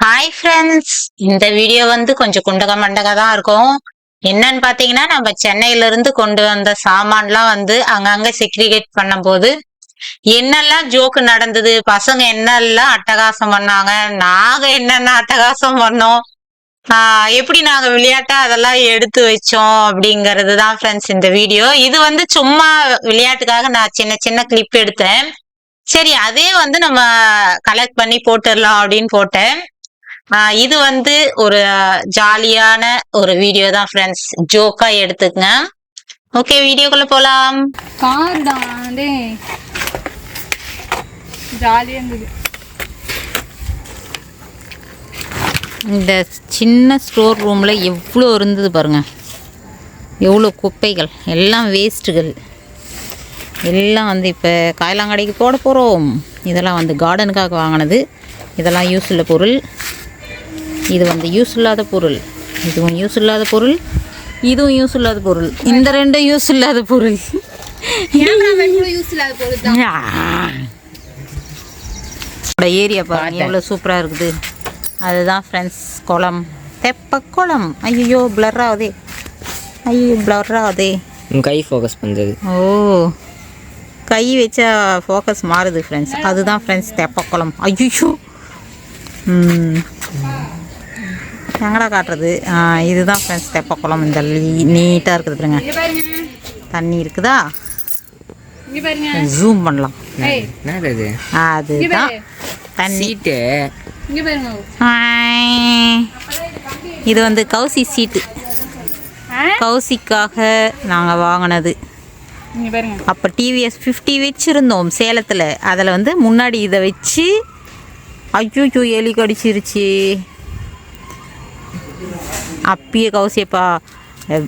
Hi friends இந்த video வந்து கொஞ்சம் குண்டக மண்டக தான் இருக்கும். என்னன்னு பாத்தீங்கன்னா நம்ம சென்னையில இருந்து கொண்டு வந்த சாமான்லாம் வந்து அங்கங்க செக்ரிகேட் பண்ணும்போது என்னெல்லாம் ஜோக்கு நடந்தது பசங்க என்னெல்லாம் அட்டகாசம் பண்ணாங்க நாங்க என்னென்ன அட்டகாசம் பண்ணோம் ஆஹ் எப்படி நாங்க விளையாட்டா அதெல்லாம் எடுத்து வச்சோம் அப்படிங்கிறது தான் ஃப்ரெண்ட்ஸ் இந்த வீடியோ இது வந்து சும்மா விளையாட்டுக்காக நான் சின்ன சின்ன கிளிப் எடுத்தேன். சரி அதே வந்து நம்ம கலெக்ட் பண்ணி போட்டுடலாம் அப்படின்னு போட்டேன். இது வந்து ஒரு ஜாலியான ஒரு வீடியோ தான் ஃப்ரெண்ட்ஸ் ஜோக்கா எடுத்துக்கங்க. ஓகே வீடியோக்குள்ள போலாம். கார் தான் டேய் ஜாலியாக இருந்தது. இந்த சின்ன ஸ்டோர் ரூம்ல எவ்வளோ இருந்தது பாருங்க. எவ்வளோ குப்பைகள் எல்லாம் வேஸ்ட்டுகள் எல்லாம் வந்து இப்போ காயலாங்கடைக்கு போட போகிறோம் இதெல்லாம் வந்து கார்டனுக்காக வாங்கினது. இதெல்லாம் யூஸ் உள்ள பொருள். இது வந்து யூஸ் இல்லாத பொருள். இதுவும் யூஸ் இல்லாத பொருள் இதுவும் யூஸ் இல்லாத பொருள். இந்த ரெண்டும் யூஸ் இல்லாத பொருள். ஏரியா பாருங்க எவ்வளோ சூப்பராக இருக்குது. அதுதான் ஃப்ரெண்ட்ஸ் குளம். தெப்ப குளம். ஐயோ பிளர் ஆகுதே. ஐயோ பிளர் ஆகுதே. கை ஃபோக்கஸ் பண்ணுறது ஓ. கை வச்சா ஃபோக்கஸ் மாறுது ஃப்ரெண்ட்ஸ் அதுதான் ஃப்ரெண்ட்ஸ் தெப்பக்குளம் ஐயோ எங்கடா காட்டுறது. இதுதான் ஃப்ரெண்ட்ஸ் தெப்பக்குளம் இந்த நீட்டாக இருக்குது பாருங்க. இங்க பாருங்க. தண்ணி இருக்குதா? இங்க பாருங்க. ஜூம் பண்ணலாம். அதுதான் தண்ணி. சீட்டு. இங்க பாருங்க. ஹாய். இது வந்து கௌசி சீட்டு? கௌசிக்காக நாங்கள் வாங்கினது. இங்க பாருங்க. அப்போ டிவிஎஸ் ஃபிஃப்டி வச்சுருந்தோம் சேலத்தில். அதில் வந்து முன்னாடி இதை வச்சு ஐயோ எலி கடிச்சிருச்சு. அப்பயே கௌசியப்பா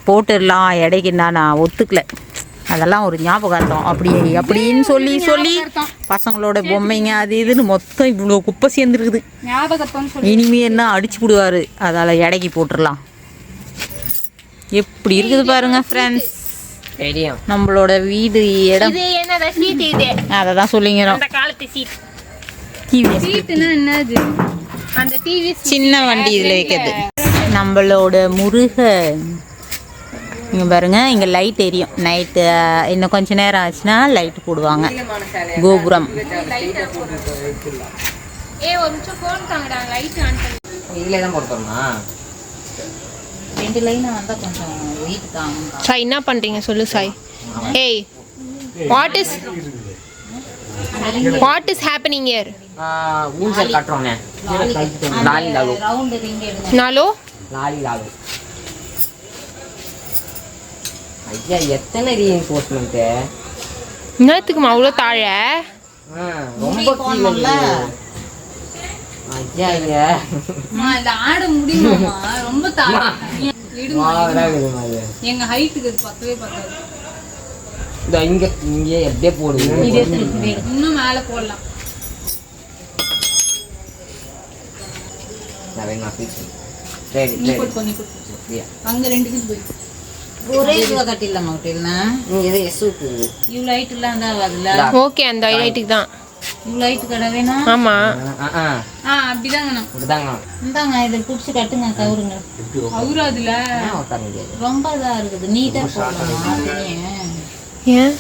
போட்டுடலாம் எடைக்குன்னா நான் ஒத்துக்கல. அதெல்லாம் ஒரு ஞாபகார்த்தம். அப்படி அப்படின்னு சொல்லி சொல்லி பசங்களோட பொம்மைங்க அது இதுன்னு மொத்தம் இவ்வளோ குப்பை சேர்ந்துருக்குது. இனிமே என்ன அடிச்சு விடுவாரு அதால எடைக்கு போட்டுடலாம். எப்படி இருக்குது பாருங்க ஃப்ரெண்ட்ஸ் தெரியும். நம்மளோட வீடு இடம். அதை தான் சொல்லிங்கிறோம். சின்ன வண்டி இதில் வைக்கிறது. நம்மளோட முருகன் இங்கே பாருங்க இங்கே லைட் எரியும். நைட்டு இன்னும் கொஞ்ச நேரம் ஆச்சுன்னா லைட் போடுவாங்க. கோபுரம். சாய் என்ன பண்றீங்க? சொல்லு சாய். ஏய் what is what is happening here ஊஞ்சல் நாலோ? லாலி லாலு ஐயா எத்தனை ரீஎன்ஃபோர்ஸ்மெண்ட்டு என்னத்துக்குமா அவ்வளோ தாழ? ரொம்ப போடணும்ல. ஐயா இங்க இந்த ஆட முடியுமாமா ரொம்ப தாழ. எங்க ஹைட்டுக்கு இது பத்தவே பத்தாது. இந்த இங்க இங்கே எப்படியே போடுது இன்னும் மேல போடலாம். நான் fix ஒரே கட்டிடலாமா இவ்வளோ தான் அதில் ஓகே அந்த ஹைலைட்டுக்கு தான். இவ்வளோ லைட் கடை வேணும்? ஆமா. ஆ ஆ. ஆ அப்படிதாங்கண்ணா இப்படிதாங்க இந்தாங்க இதை பிடிச்சி கட்டுங்க கவுருங்க. அவரு அதுல ரொம்ப இதாக இருக்குது. நீட்டாக போடலாமா ஏன்?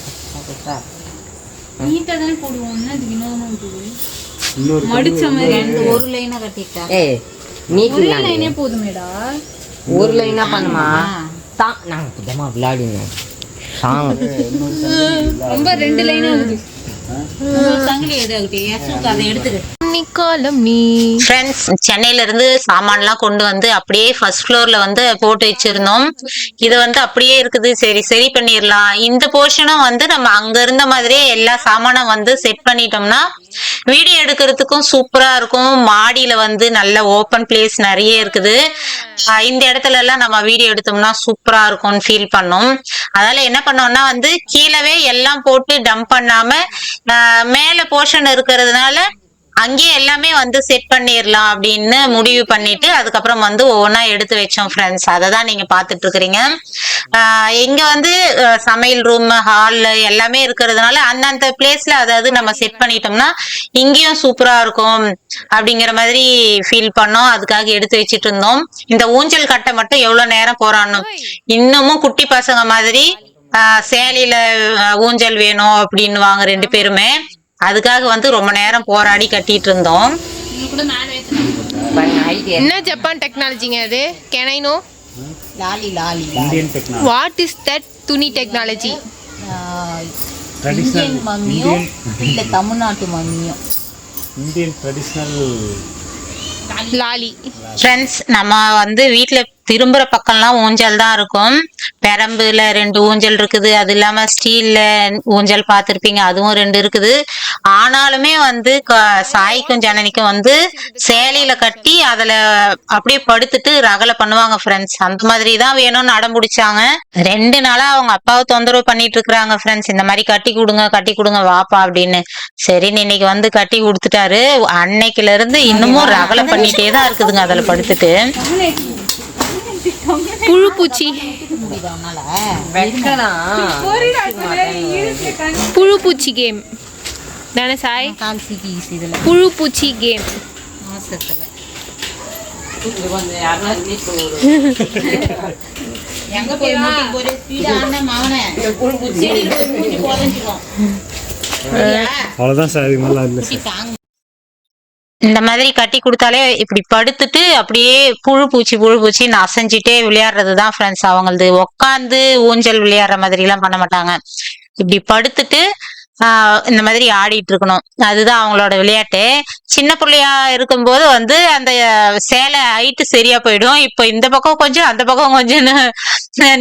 நீட்டா தானே போடுவோம். என்ன இதுக்கு மடிச்ச மாதிரி ஒரு லைனாக கட்டிட்டா? ஒரே லைனே போதுமேடா. ஒரு லைனா பண்ணுமா? தான் நாங்க புதமா விளையாடுங்க சாங். ரொம்ப ரெண்டு லைனா இருக்குது சங்கிலி ஏசுக்கு அதை எடுத்துக்கிட்டு நீ. ஃப்ரெண்ட்ஸ் சென்னையில இருந்து சாமான்லாம் கொண்டு வந்து அப்படியே ஃபர்ஸ்ட் ஃப்ளோர்ல வந்து போட்டு வச்சிருந்தோம். இது வந்து அப்படியே இருக்குது. சரி சரி பண்ணிடலாம். இந்த போர்ஷனும் வந்து நம்ம அங்க இருந்த மாதிரியே எல்லா சாமானும் வந்து செட் பண்ணிட்டோம்னா வீடியோ எடுக்கிறதுக்கும் சூப்பரா இருக்கும். மாடியில வந்து நல்ல ஓப்பன் பிளேஸ் நிறைய இருக்குது. இந்த இடத்துல எல்லாம் நம்ம வீடியோ எடுத்தோம்னா சூப்பரா இருக்கும்னு ஃபீல் பண்ணோம். அதனால என்ன பண்ணோம்னா வந்து கீழவே எல்லாம் போட்டு டம்ப் பண்ணாம மேல போர்ஷன் இருக்கிறதுனால அங்கேயே எல்லாமே வந்து செட் பண்ணிடலாம் அப்படின்னு முடிவு பண்ணிட்டு அதுக்கப்புறம் வந்து ஒவ்வொன்றா எடுத்து வச்சோம் ஃப்ரெண்ட்ஸ் அதை தான் நீங்க பார்த்துட்டு இருக்கிறீங்க. இங்க வந்து சமையல் ரூம் ஹால் எல்லாமே இருக்கிறதுனால அந்தந்த பிளேஸ்ல அதாவது நம்ம செட் பண்ணிட்டோம்னா இங்கேயும் சூப்பரா இருக்கும் அப்படிங்கிற மாதிரி ஃபீல் பண்ணோம். அதுக்காக எடுத்து வச்சிட்டு இருந்தோம். இந்த ஊஞ்சல் கட்டை மட்டும் எவ்வளவு நேரம் போராடணும் இன்னமும் குட்டி பசங்க மாதிரி ஆஹ், சேலையில ஊஞ்சல் வேணும் அப்படின்னு வாங்க ரெண்டு பேருமே. அதுக்காக வந்து ரொம்ப நேரம் போராடி கட்டிட்டு இருந்தோம். என்ன ஜப்பான் டெக்னாலஜிங்க அது? கேன் ஐ நோ லாலி லாலி Indian technology what is that துணி டெக்னாலஜி ட்ரெடிஷ்னல் மம்மியும் இல்ல தமிழ்நாட்டு மம்மியும் இந்தியன் ட்ரெடிஷ்னல் லாலி. ஃப்ரெண்ட்ஸ் நம்ம வந்து வீட்ல திரும்புற பக்கம்லாம் ஊஞ்சல் தான் இருக்கும். பெரம்புல ரெண்டு ஊஞ்சல் இருக்குது. அது இல்லாம ஸ்டீல்ல ஊஞ்சல் பார்த்திருப்பீங்க. அதுவும் ரெண்டு இருக்குது. ஆனாலுமே வந்து சாய்க்கும் ஜனனிக்கும் வந்து சேலையில கட்டி அதுல அப்படியே படுத்துட்டு ரகலை பண்ணுவாங்க ஃப்ரெண்ட்ஸ் அந்த மாதிரி தான் வேணும்னு அடம் பிடிச்சாங்க ரெண்டு நாளா அவங்க அப்பாவை தொந்தரவு பண்ணிட்டு இருக்கிறாங்க ஃப்ரெண்ட்ஸ் இந்த மாதிரி கட்டி கொடுங்க கட்டி கொடுங்க வாப்பா அப்படின்னு. சரின்னு இன்னைக்கு வந்து கட்டி கொடுத்துட்டாரு. அன்னைக்குல இருந்து இன்னமும் ரகலை பண்ணிட்டே தான் இருக்குதுங்க அதுல படுத்துட்டு. புழு பூச்சி புழு பூச்சி கேம். தானே சாய்? புழு பூச்சி கேம். இது. எங்க போய் போய் ஸ்பீடா ஆனா மாவனே அவ்வளோதான் சார். இதுக்கு மேலே இல்லை இந்த மாதிரி கட்டி கொடுத்தாலே இப்படி படுத்துட்டு அப்படியே புழு பூச்சி புழு பூச்சின்னு அசைஞ்சிட்டே விளையாடுறது தான் ஃப்ரெண்ட்ஸ் அவங்களது. உக்காந்து ஊஞ்சல் விளையாடுற மாதிரி எல்லாம் பண்ண மாட்டாங்க. இப்படி படுத்துட்டு ஆஹ் இந்த மாதிரி ஆடிட்டு இருக்கணும் அதுதான் அவங்களோட விளையாட்டு. சின்ன பிள்ளையா இருக்கும்போது வந்து அந்த சேலை ஹைட்டு சரியா போயிடும். இப்போ இந்த பக்கம் கொஞ்சம் அந்த பக்கம் கொஞ்சம்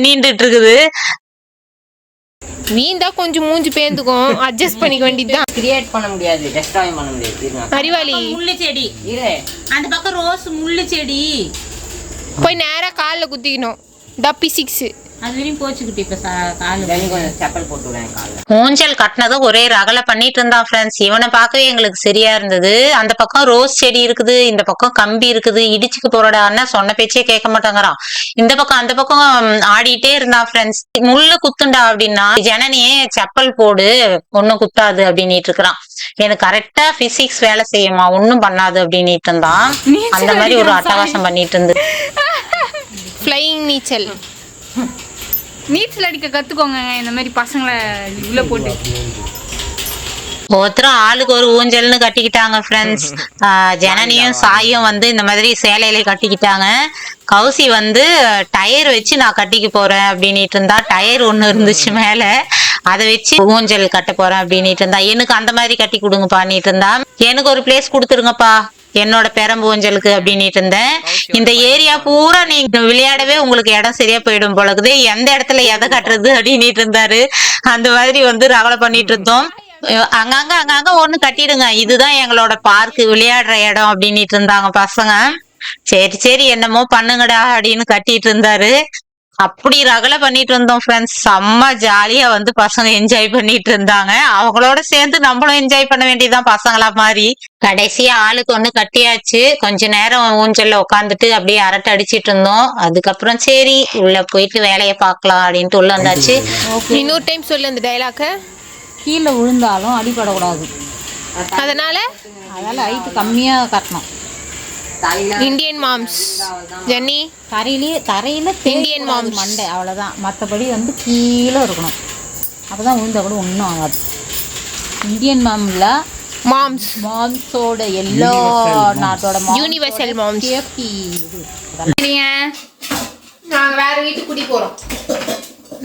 நீண்டுட்டு இருக்குது வீந்தா கொஞ்சம் மூஞ்சி பேந்துக்கும். அட்ஜஸ்ட் பண்ணிக்க வேண்டியதுதான். கிரியேட் பண்ண முடியாது டெஸ்ட்ராய் பண்ண முடியாது. அறிவாளி. முள்ளு செடி. இரு. அந்த பக்கம் ரோஸ் முள்ளு செடி. போய் நேரா கால்ல குத்திக்கணும். டப்பி சிக்ஸ் ஊஞ்சல் கட்டினதும் ஒரே ரகலை பண்ணிட்டு இருந்தான் ஃப்ரெண்ட்ஸ் இவனை பார்க்கவே எங்களுக்கு சரியா இருந்தது. அந்த பக்கம் ரோஸ் செடி இருக்குது இந்த பக்கம் கம்பி இருக்குது. இடிச்சுக்கு போறடான்னா சொன்ன பேச்சே கேட்க மாட்டேங்கிறான். இந்த பக்கம் அந்த பக்கம் ஆடிட்டே இருந்தான் ஃப்ரெண்ட்ஸ் முள்ளு குத்துண்டா அப்படின்னா ஜனனியே செப்பல் போடு ஒன்னும் குத்தாது அப்படின்னுட்டு இருக்கிறான். எனக்கு கரெக்டா பிசிக்ஸ் வேலை செய்யுமா ஒன்னும் பண்ணாது அப்படின்னுட்டு இருந்தான். அந்த மாதிரி ஒரு அட்டகாசம் பண்ணிட்டு இருந்து ஃப்ளையிங் நீச்சல். நீச்சல் அடிக்க கத்துக்கோங்க. இந்த மாதிரி பசங்களை உள்ள போட்டு. ஒருத்தரும் ஆளுக்கு ஒரு ஊஞ்சல்னு கட்டிக்கிட்டாங்க ஃப்ரெண்ட்ஸ் ஜனனியும் சாயும் வந்து இந்த மாதிரி சேலையில கட்டிக்கிட்டாங்க. கௌசி வந்து டயர் வச்சு நான் கட்டிக்க போறேன் அப்படின்னுட்டு இருந்தா டயர் ஒண்ணு இருந்துச்சு மேல. அதை வச்சு ஊஞ்சல் கட்ட போறேன் அப்படின்னுட்டு இருந்தா எனக்கு அந்த மாதிரி கட்டி கொடுங்கப்பான்னுட்டு இருந்தா எனக்கு ஒரு பிளேஸ் கொடுத்துருங்கப்பா. என்னோட பெரம்பு ஊஞ்சலுக்கு அப்படின்னுட்டு இருந்தேன். இந்த ஏரியா பூரா நீங்க விளையாடவே உங்களுக்கு இடம் சரியா போயிடும் போலக்குது எந்த இடத்துல எதை கட்டுறது அப்படின்னுட்டு இருந்தாரு. அந்த மாதிரி வந்து ரகலை பண்ணிட்டு இருந்தோம். அங்கங்க அங்கங்க ஒண்ணு கட்டிடுங்க. இதுதான் எங்களோட பார்க் விளையாடுற இடம் அப்படின்னுட்டு இருந்தாங்க பசங்க. சரி சரி என்னமோ பண்ணுங்கடா அப்படின்னு கட்டிட்டு இருந்தாரு. அப்படி ரகலை பண்ணிட்டு இருந்தோம் ஃப்ரெண்ட்ஸ் செம்ம ஜாலியா வந்து பசங்க என்ஜாய் பண்ணிட்டு இருந்தாங்க. அவங்களோட சேர்ந்து நம்மளும் என்ஜாய் பண்ண வேண்டியதுதான் பசங்களா மாதிரி கடைசியா ஆளுக்கு ஒண்ணு கட்டியாச்சு. கொஞ்ச நேரம் ஊஞ்சல்ல உட்காந்துட்டு அப்படியே அரட்டை அடிச்சிட்டு இருந்தோம். அதுக்கப்புறம் சரி உள்ள போயிட்டு வேலையை பார்க்கலாம் அப்படின்ட்டு உள்ள வந்தாச்சு. இன்னொரு டைம் சொல்லு அந்த டைலாக்க கீழே விழுந்தாலும் அடிபடக்கூடாது. அதனால? அதனால ஹைட்டு கம்மியாக கட்டணும். இந்தியன் மாம்ஸ் ஜென்னி? தரையிலே தரையில் Indian moms. மண்டை அவ்வளோதான் மற்றபடி வந்து கீழே இருக்கணும். அப்போ தான் விழுந்தா கூட ஒன்றும் ஆகாது இந்தியன் மாமில் மாம்ஸ் மாம்ஸோட எல்லா நாட்டோட யூனிவர்சல் மாம்ஸ் சேஃப்டி இது. நீங்க நாங்க வேற வீட்டுக்கு குடி போறோம்.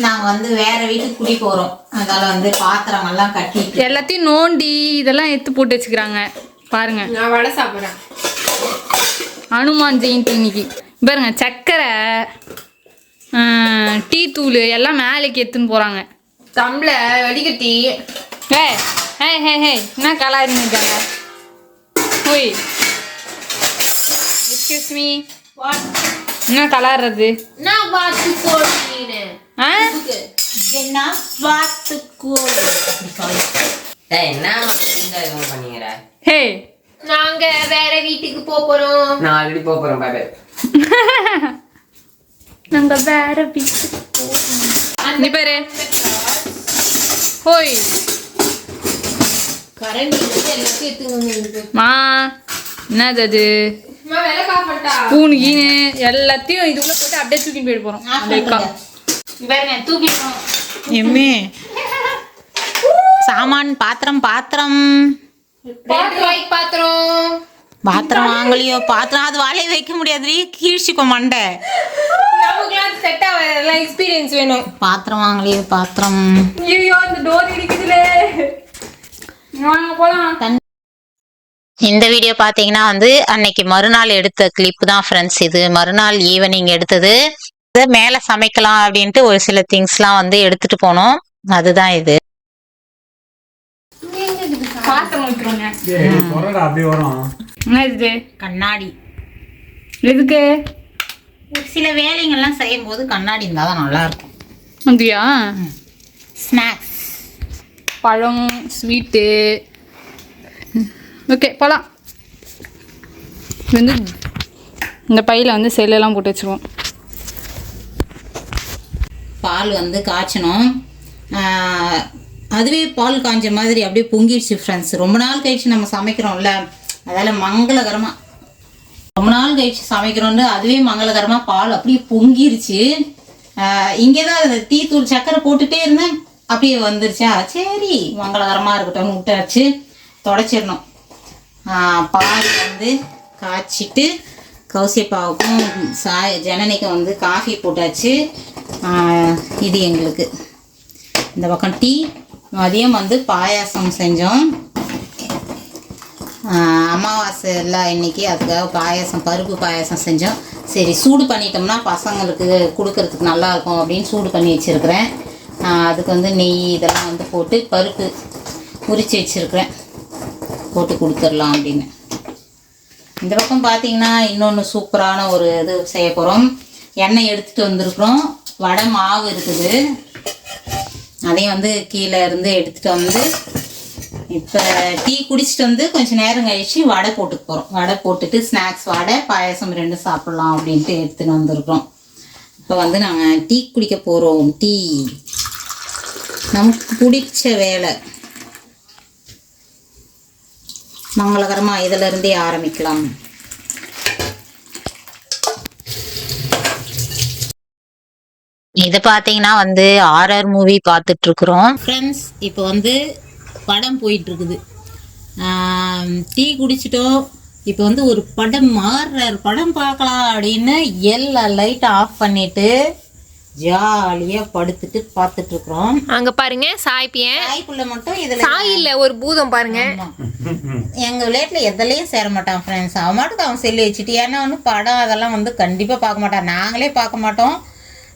நாங்க வந்து வேற வீட்டுக்கு குடி போறோம். அதனால வந்து பாத்திரம் எல்லாம் கட்டிட்டு. எல்லாத்தையும் நோண்டி இதெல்லாம் எடுத்து போட்டு வச்சுக்கிறாங்க. பாருங்க. நான் வடை சாப்பிடுறேன். அனுமான் ஜெயந்தி இன்னைக்கு. பாருங்க சக்கரை ஆஹ், டீ தூள் எல்லாம் மேலேக்கு எடுத்துன்னு போறாங்க. தம்பள வடிகட்டி. ஏ ஹே ஹே ஹே என்ன கலாயிருங்க ஓய். எக்ஸ்கியூஸ் மீ என்ன கலாடுறது நான் பார்த்து போடுறேன் ஆ? என்ன இவங்க பண்ணிக்கிற? ஹே நாங்க வேற வீட்டுக்கு போறோம். நான் ஆல்ரெடி போறேன் பாய் பாய் நாங்க வேற வீட்டுக்கு நீ பாரு. ஹோய். கரண்டி மா என்னது அது? அம்மா விலை காப்பட்டா பூனு கீனு எல்லாத்தையும் இதுக்குள்ள போட்டு அப்படியே தூக்கிட்டு போயிட்டு போறோம். எம்மே. சாமான் பாத்திரம் பாத்திரம். பாத்திரம் பாத்திரம். வாங்கலையோ? பாத்திரம் அது வாழைய வைக்க முடியாது கீழ்ச்சிக்கோ மண்டை. நமக்குலாம் செட் ஆகாது எக்ஸ்பீரியன்ஸ் வேணும். பாத்திரம் வாங்கலையோ பாத்திரம். ஐயோ அந்த டோர் இடிக்குதுலே. வாங்க போலாம். இந்த வீடியோ பார்த்தீங்கன்னா வந்து அன்னைக்கு மறுநாள் எடுத்த கிளிப் தான் ஃப்ரெண்ட்ஸ் இது மறுநாள் ஈவினிங் எடுத்தது. இது மேலே சமைக்கலாம் அப்படின்ட்டு ஒரு சில திங்ஸ்லாம் வந்து எடுத்துட்டு போனோம். அதுதான் இது. வரும். என்ன இது? கண்ணாடி. எதுக்கு? ஒரு சில வேலைங்கள்லாம் செய்யும் போது கண்ணாடி இருந்தால் தான் நல்லா இருக்கும் அப்படியா ஸ்நாக்ஸ் பழம் ஸ்வீட்டு ஓகே போகலாம் இது வந்து இந்த பையில் வந்து செல்லெல்லாம் போட்டு வச்சுருவோம். பால் வந்து காய்ச்சணும். அதுவே பால் காஞ்ச மாதிரி அப்படியே பொங்கிடுச்சு ஃப்ரெண்ட்ஸ் ரொம்ப நாள் கழிச்சு நம்ம சமைக்கிறோம்ல அதால் மங்களகரமாக ரொம்ப நாள் கழிச்சு சமைக்கிறோன்னு அதுவே மங்களகரமாக பால் அப்படியே பொங்கிருச்சு. இங்கே தான் அந்த சக்கரை போட்டுட்டே இருந்தேன். அப்படியே வந்துருச்சா? சரி மங்களகரமாக இருக்கட்டும்னு விட்டாச்சு. தொடச்சிடணும். பால் வந்து காய்ச்சிட்டு கௌசியப்பாவுக்கும் சாய் ஜனனிக்கும் வந்து காஃபி போட்டாச்சு. இது எங்களுக்கு. இந்த பக்கம் டீ மதியம் வந்து பாயாசம் செஞ்சோம். அமாவாசை எல்லாம் இன்னைக்கு அதுக்காக பாயாசம் பருப்பு பாயாசம் செஞ்சோம். சரி சூடு பண்ணிட்டோம்னா பசங்களுக்கு கொடுக்கறதுக்கு நல்லாயிருக்கும் அப்படின்னு சூடு பண்ணி வச்சுருக்கிறேன். அதுக்கு வந்து நெய் இதெல்லாம் வந்து போட்டு பருப்பு உரித்து வச்சுருக்கிறேன். போட்டு கொடுத்துடலாம் அப்படின்னு. இந்த பக்கம் பார்த்தீங்கன்னா இன்னொன்று சூப்பரான ஒரு இது செய்ய போகிறோம் எண்ணெய் எடுத்துகிட்டு வந்திருக்கிறோம். வடை மாவு இருக்குது. அதையும் வந்து கீழே இருந்து எடுத்துகிட்டு வந்து இப்போ டீ குடிச்சிட்டு வந்து கொஞ்சம் நேரம் கழிச்சு வடை போட்டுக்க போகிறோம் வடை போட்டுட்டு ஸ்நாக்ஸ் வடை பாயசம் ரெண்டும் சாப்பிட்லாம் அப்படின்ட்டு எடுத்துகிட்டு வந்திருக்கிறோம். இப்போ வந்து நாங்கள் டீ குடிக்க போகிறோம் டீ. நமக்கு பிடிச்ச வேலை. மங்களகரமாக இதிலருந்தே ஆரம்பிக்கலாம். இது பார்த்தீங்கன்னா வந்து ஆர்ஆர் மூவி பார்த்துட்டு இருக்கிறோம் ஃப்ரெண்ட்ஸ் இப்போ வந்து படம் போயிட்டு இருக்குது டீ குடிச்சிட்டோம். இப்போ வந்து ஒரு படம் மாறுறார். படம் பார்க்கலாம் அப்படின்னு எல்லா லைட்டை ஆஃப் பண்ணிட்டு ஜாலியாக படுத்துட்டு பார்த்துட்டு இருக்கிறோம் அங்க பாருங்க சாய் பியன் தாய்க்குள்ள மட்டும் இதில் சாய் இல்ல ஒரு பூதம் பாருங்க. எங்க விளையாட்டுல எதுலயும் சேர மாட்டான் ஃப்ரெண்ட்ஸ் அவன் மாட்டுக்கு அவன் செல்லு வச்சுட்டு ஏன்னா வந்து படம் அதெல்லாம் வந்து கண்டிப்பா பார்க்க மாட்டான். நாங்களே பார்க்க மாட்டோம்.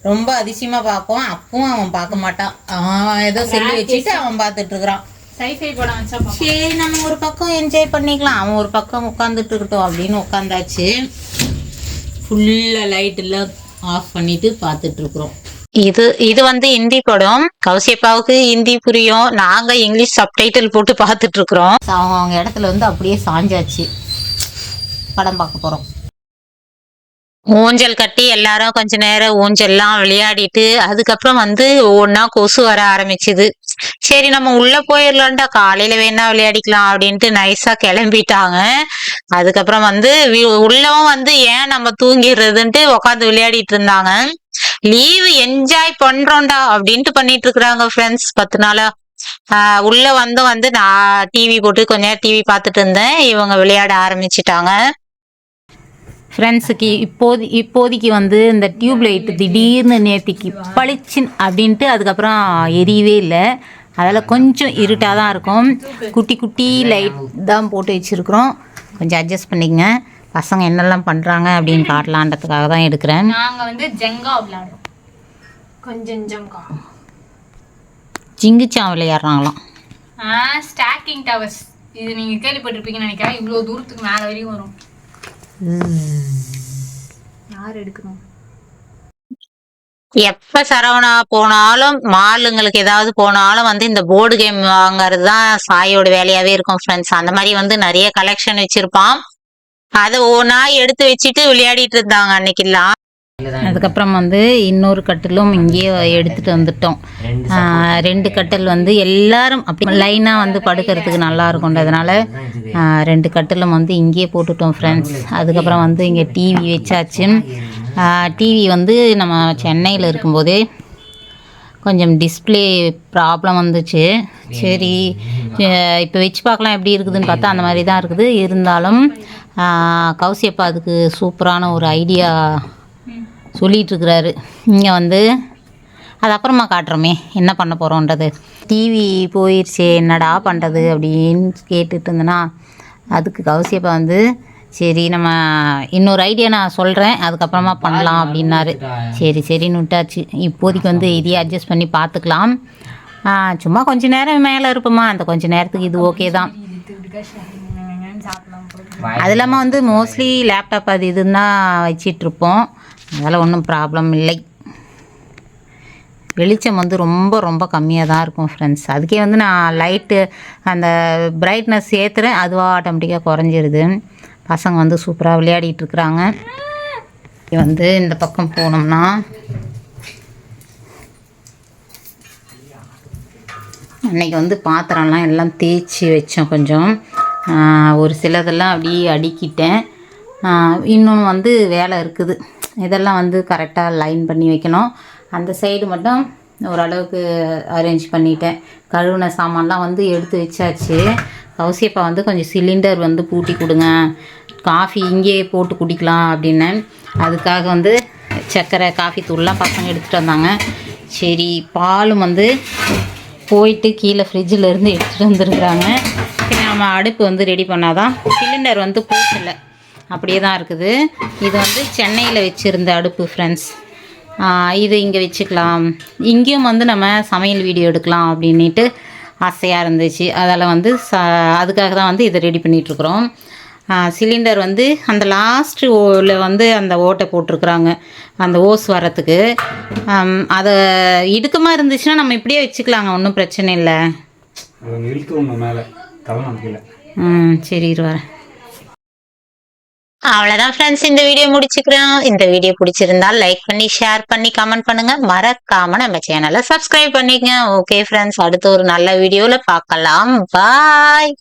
ரொம்ப அதிசயமா பார்ப்போம். அப்பவும் அவன் பார்க்க மாட்டான். அவன் ஏதோ செல்லு வச்சுட்டு அவன் பார்த்துட்டு இருக்கிறான். சைஃபை படம் வச்சா சரி நம்ம ஒரு பக்கம் என்ஜாய் பண்ணிக்கலாம். அவன் ஒரு பக்கம் உட்காந்துட்டு இருக்கட்டும் அப்படின்னு உட்காந்தாச்சு ஃபுல்லா லைட் எல்லாம் ஆஃப் பண்ணிட்டு பார்த்துட்டு இருக்கிறோம். இது இது வந்து ஹிந்தி படம். கௌசியப்பாவுக்கு ஹிந்தி புரியும். நாங்க இங்கிலீஷ் சப்டைட்டில் போட்டு பார்த்துட்டு இருக்கிறோம். அவங்க அவங்க இடத்துல வந்து அப்படியே சாஞ்சாச்சு. படம் பார்க்க போறோம். ஊஞ்சல் கட்டி எல்லாரும் கொஞ்ச நேரம் ஊஞ்சல்லாம் விளையாடிட்டு அதுக்கப்புறம் வந்து ஒவ்வொன்றா கொசு வர ஆரம்பிச்சுது. சரி நம்ம உள்ள போயிடலாம்டா காலையில வேணா விளையாடிக்கலாம் அப்படின்ட்டு நைஸா கிளம்பிட்டாங்க. அதுக்கப்புறம் வந்து உள்ளவும் வந்து ஏன் நம்ம தூங்கிடுறதுன்ட்டு உட்காந்து விளையாடிட்டு இருந்தாங்க. லீவு என்ஜாய் பண்றோம்டா அப்படின்ட்டு பண்ணிட்டு இருக்கிறாங்க ஃப்ரெண்ட்ஸ் பத்து நாளா. ஆஹ் உள்ள வந்து வந்து நான் டிவி போட்டு கொஞ்ச நேரம் டிவி பார்த்துட்டு இருந்தேன். இவங்க விளையாட ஆரம்பிச்சிட்டாங்க. ஃப்ரெண்ட்ஸுக்கு இப்போது இப்போதைக்கு வந்து இந்த டியூப் லைட் திடீர்னு நேத்திக்கு பளிச்சின் அப்படின்ட்டு அதுக்கப்புறம் எரியவே இல்லை. அதில் கொஞ்சம் இருட்டாக தான் இருக்கும். குட்டி குட்டி லைட் தான் போட்டு வச்சுருக்குறோம். கொஞ்சம் அட்ஜஸ்ட் பண்ணிக்கங்க. பசங்க என்னெல்லாம் பண்ணுறாங்க அப்படின்னு காட்டலான்றதுக்காக தான் எடுக்கிறேன். நாங்க வந்து ஜெங்கா விளையாடுறோம். கொஞ்சம் ஜம்கா ஜிங்குச்சான் விளையாடுறாங்களாம். ஸ்டாக்கிங் டவர்ஸ் இது நீங்க கேள்விப்பட்டிருப்பீங்கன்னு நினைக்கிறேன். இவ்வளவு தூரத்துக்கு மேல வரையும் வரும். யார் எடுக்கணும்? எப்ப சரவணா போனாலும் மாலுங்களுக்கு ஏதாவது போனாலும் வந்து இந்த போர்டு கேம் வாங்குறது தான் சாயோட வேலையாவே இருக்கும் ஃப்ரெண்ட்ஸ் அந்த மாதிரி வந்து நிறைய கலெக்ஷன் வச்சிருப்பான். அதை ஒவ்வொன்றா எடுத்து வச்சுட்டு விளையாடிட்டு இருந்தாங்க அன்னைக்கெல்லாம். அதுக்கப்புறம் வந்து இன்னொரு கட்டிலும் இங்கேயே எடுத்துகிட்டு வந்துட்டோம். ரெண்டு கட்டில் வந்து எல்லாரும் அப்படி லைனாக வந்து படுக்கிறதுக்கு நல்லா இருக்கும்ன்றதுனால ரெண்டு கட்டிலும் வந்து இங்கேயே போட்டுட்டோம் ஃப்ரெண்ட்ஸ் அதுக்கப்புறம் வந்து இங்கே டிவி வச்சாச்சு. டிவி வந்து நம்ம சென்னையில் இருக்கும்போதே கொஞ்சம் டிஸ்ப்ளே ப்ராப்ளம் வந்துச்சு. சரி இப்போ வச்சு பார்க்கலாம் எப்படி இருக்குதுன்னு பார்த்தா அந்த மாதிரி தான் இருக்குது. இருந்தாலும் கௌசியப்பா அதுக்கு சூப்பரான ஒரு ஐடியா சொல்லிகிட்ருக்கிறாரு இங்கே வந்து அது அப்புறமா காட்டுறோமே என்ன பண்ண போகிறோன்றது டிவி போயிடுச்சே என்னடா பண்ணுறது அப்படின்னு கேட்டுட்டு இருந்தேன்னா அதுக்கு கௌசியப்பா வந்து சரி நம்ம இன்னொரு ஐடியா நான் சொல்கிறேன் அதுக்கப்புறமா பண்ணலாம் அப்படின்னாரு. சரி சரின்னு விட்டாச்சு. இப்போதைக்கு வந்து இதையே அட்ஜஸ்ட் பண்ணி பார்த்துக்கலாம். சும்மா கொஞ்ச நேரம் மேலே இருப்போமா? அந்த கொஞ்ச நேரத்துக்கு இது ஓகே தான். அது இல்லாமல் வந்து மோஸ்ட்லி லேப்டாப் அது இதுன்னு தான் வச்சிட்ருப்போம். அதெல்லாம் ஒன்றும் ப்ராப்ளம் இல்லை. வெளிச்சம் வந்து ரொம்ப ரொம்ப கம்மியாக தான் இருக்கும் ஃப்ரெண்ட்ஸ் அதுக்கே வந்து நான் லைட்டு அந்த பிரைட்னஸ் ஏற்றுறேன் அதுவாக ஆட்டோமேட்டிக்காக குறைஞ்சிருது. பசங்க வந்து சூப்பராக விளையாடிட்டு இருக்கிறாங்க. வந்து இந்த பக்கம் போனோம்னா அன்னைக்கு வந்து பாத்திரம்லாம் எல்லாம் தேய்ச்சி வச்சோம் கொஞ்சம். ஒரு சிலதெல்லாம் அப்படியே அடுக்கிட்டேன். இன்னொன்று வந்து வேலை இருக்குது. இதெல்லாம் வந்து கரெக்டாக லைன் பண்ணி வைக்கணும். அந்த சைடு மட்டும் ஓரளவுக்கு அரேஞ்ச் பண்ணிட்டேன். கழுவுன சாமான்லாம் வந்து எடுத்து வச்சாச்சு. கௌசியப்பா வந்து கொஞ்சம் சிலிண்டர் வந்து பூட்டி கொடுங்க. காஃபி இங்கேயே போட்டு குடிக்கலாம் அப்படின்னேன். அதுக்காக வந்து சர்க்கரை காஃபி தூள்லாம் பசங்க எடுத்துகிட்டு வந்தாங்க. சரி பாலும் வந்து போயிட்டு கீழே ஃப்ரிட்ஜில் இருந்து எடுத்துகிட்டு வந்துருக்குறாங்க. சரி நம்ம அடுப்பு வந்து ரெடி பண்ணாதான். சிலிண்டர் வந்து போட்டில்லை அப்படியே தான் இருக்குது. இது வந்து சென்னையில் வச்சுருந்த அடுப்பு ஃப்ரெண்ட்ஸ் இது இங்கே வச்சுக்கலாம். இங்கேயும் வந்து நம்ம சமையல் வீடியோ எடுக்கலாம் அப்படின்ட்டு ஆசையாக இருந்துச்சு. அதில் வந்து ச அதுக்காக தான் வந்து இதை ரெடி பண்ணிகிட்ருக்குறோம் சிலிண்டர் வந்து அந்த லாஸ்ட்டு ஓவில் வந்து அந்த ஓட்டை போட்டிருக்குறாங்க. அந்த ஓஸ் வரத்துக்கு அதை இடுக்கமாக இருந்துச்சுன்னா நம்ம இப்படியே வச்சுக்கலாங்க ஒன்றும் பிரச்சனை இல்லை. ம் சரி இரு வரேன். அவ்வளவுதான் ஃப்ரெண்ட்ஸ் இந்த வீடியோ முடிச்சுக்கிறோம். இந்த வீடியோ பிடிச்சிருந்தா லைக் பண்ணி ஷேர் பண்ணி கமெண்ட் பண்ணுங்க. மறக்காம நம்ம சேனலை சப்ஸ்கிரைப் பண்ணிக்கங்க. ஓகே ஃப்ரெண்ட்ஸ் அடுத்த ஒரு நல்ல வீடியோல பார்க்கலாம். பாய்